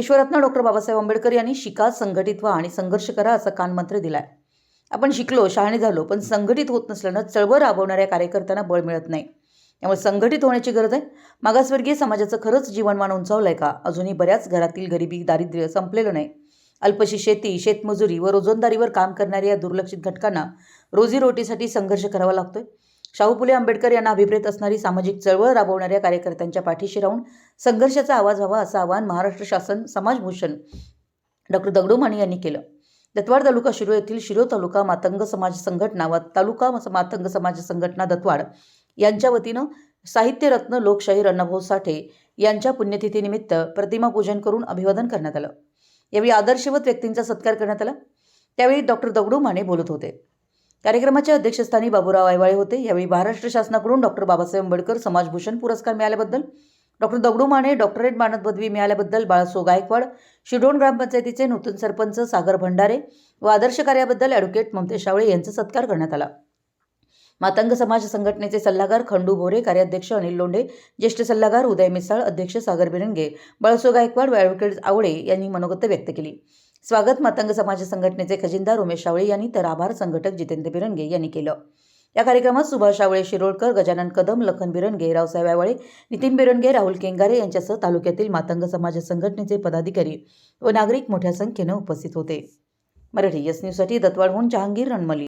विश्वरत्न doctor Babasaheb Ambedkar यांनी शिका संघटित व्हा आणि संघर्ष करा असा कानमंत्र दिलाय. आपण शिकलो शहाणे झालो पण संघटित होत नसल्यानं चळवळ राबवणाऱ्या कार्यकर्त्यांना बळ मिळत नाही. त्यामुळे संघटित होण्याची गरज आहे. मागासवर्गीय समाजाचं खरंच जीवनमान उंचावलंय का? अजूनही बऱ्याच घरातील गरिबी दारिद्र्य संपलेलं नाही. अल्पशी शेती शेतमजुरी व रोजंदारीवर काम करणाऱ्या या दुर्लक्षित घटकांना रोजीरोटीसाठी संघर्ष करावा लागतोय. शाहू फुले आंबेडकर यांना अभिप्रेत असणारी सामाजिक चळवळ राबवणाऱ्या कार्यकर्त्यांच्या पाठीशी राहून संघर्षाचा आवाज व्हावा असं आवाहन महाराष्ट्र शासन समाजभूषण डॉक्टर दगडू माने यांनी केलं. दत्वाड तालुका शिरो येथील शिरो तालुका मातंग समाज संघटना व तालुका मातंग समाज संघटना दत्वाड यांच्या वतीनं साहित्यरत्न लोकशाहीर अण्णाभाऊ साठे यांच्या पुण्यतिथीनिमित्त प्रतिमा पूजन करून अभिवादन करण्यात आलं. यावेळी आदर्शवत व्यक्तींचा सत्कार करण्यात आला. त्यावेळी डॉक्टर दगडू माने बोलत होते. कार्यक्रमाच्या अध्यक्षस्थानी बाबूराव आयवाळे होते. यावेळी महाराष्ट्र शासनाकडून डॉक्टर बाबासाहेब आंबेडकर समाजभूषण पुरस्कार मिळाल्याबद्दल डॉक्टर दगडू माने डॉक्टरेट मानद पदवी मिळाल्याबद्दल बाळासो गायकवाड शिडोण ग्रामपंचायतीचे नूतन सरपंच सागर भंडारे व आदर्श कार्याबद्दल ॲडव्होकेट ममतेश शावळे यांचा सत्कार करण्यात आला. मातंग समाज संघटनेचे सल्लागार खंडू भोरे कार्याध्यक्ष अनिल लोंढे ज्येष्ठ सल्लागार उदय मिसाळ अध्यक्ष सागर बिरंगे बळसो गायकवाड व ॲडव्होकेट आवळे यांनी मनोगत व्यक्त केली. स्वागत मातंग समाज संघटनेचे खजिनदार उमेश शावळे यांनी तर आभार संघटक जितेंद्र बिरंगे यांनी केलं. या कार्यक्रमात सुभाष शावळे शिरोडकर गजानन कदम लखन बिरंगे रावसाहेब आवळे नितीन बिरंगे राहुल केंगारे यांच्यासह तालुक्यातील मातंग समाज संघटनेचे पदाधिकारी व नागरिक मोठ्या संख्येनं उपस्थित होते. मराठी यस न्यूजसाठी दत्वाडहून जहांगीर रणमली.